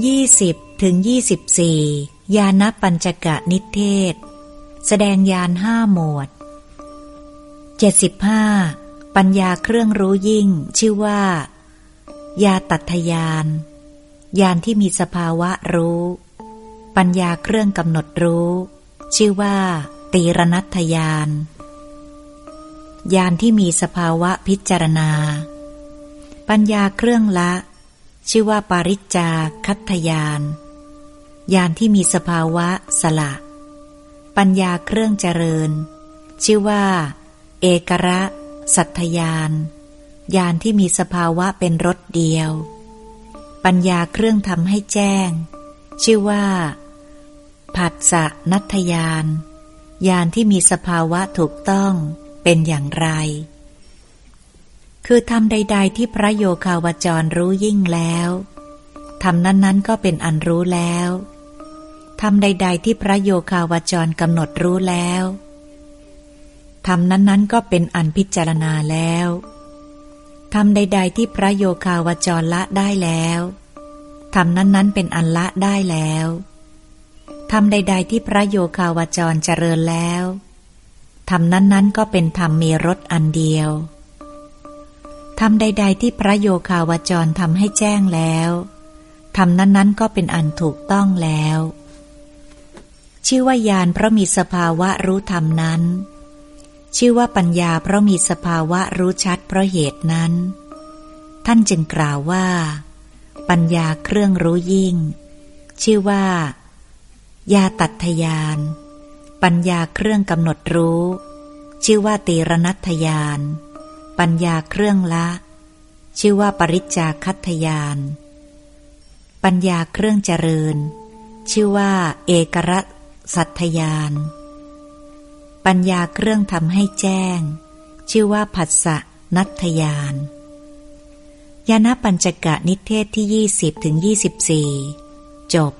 20ถึง24 ยานัปัญจกะนิเทศ แสดงยานห้าหมวด 75. ปัญญาเครื่องรู้ยิ่ง ชื่อว่า ยาตัทยาน ยานที่มีสภาวะรู้ ปัญญาเครื่องกำหนดรู้ ชื่อว่า ตีรนัตยาน ยานที่มีสภาวะพิจารณา ปัญญาเครื่องละ ชื่อว่าปาริจจาคัตยาน ยานที่มีสภาวะสละ ปัญญาเครื่องเจริญ ชื่อว่า เอกระสัทยาน ยานที่มีสภาวะเป็นรถเดียว ปัญญาเครื่องทำให้แจ้ง ชื่อว่าผัสสะนัตยาน ยานที่มีสภาวะถูกต้องเป็นอย่างไร คือทำใด ๆ ที่พระโยคาวจรรู้ยิ่งแล้วทำนั้นๆก็เป็นอันรู้แล้วทำใด ๆ ที่พระโยคาวจรกำหนดรู้แล้วทำนั้นๆก็เป็นอันพิจารณาแล้วทำใด ๆ ที่พระโยคาวจรละได้แล้วทำนั้นๆเป็นอันละได้แล้วทำใด ๆ ที่พระโยคาวจรเจริญแล้วทำนั้นๆก็เป็นธรรมมีรสอันเดียว ทำใด ๆ ที่พระโยคาวจรทำให้แจ้งแล้วทำนั้นๆก็เป็นอันถูกต้องแล้ว ชื่อว่ายานเพราะมีสภาวะรู้ธรรมนั้น ชื่อว่าปัญญาเพราะมีสภาวะรู้ชัดเพราะเหตุนั้น ท่านจึงกล่าวว่า ปัญญาเครื่องรู้ยิ่ง ชื่อว่า ยาตัทยาน ปัญญาเครื่องกำหนดรู้ ชื่อว่าตีรนัตยาน ปัญญาเครื่องละ ชื่อว่าปริจจาคัตยาน ปัญญาเครื่องเจริญ ชื่อว่า เอกรสัทยาน ปัญญาเครื่องทำให้แจ้ง ชื่อว่าผัสสะนัตยานยานาปัญจกะนิเทศที่ 20ถึง24 จบ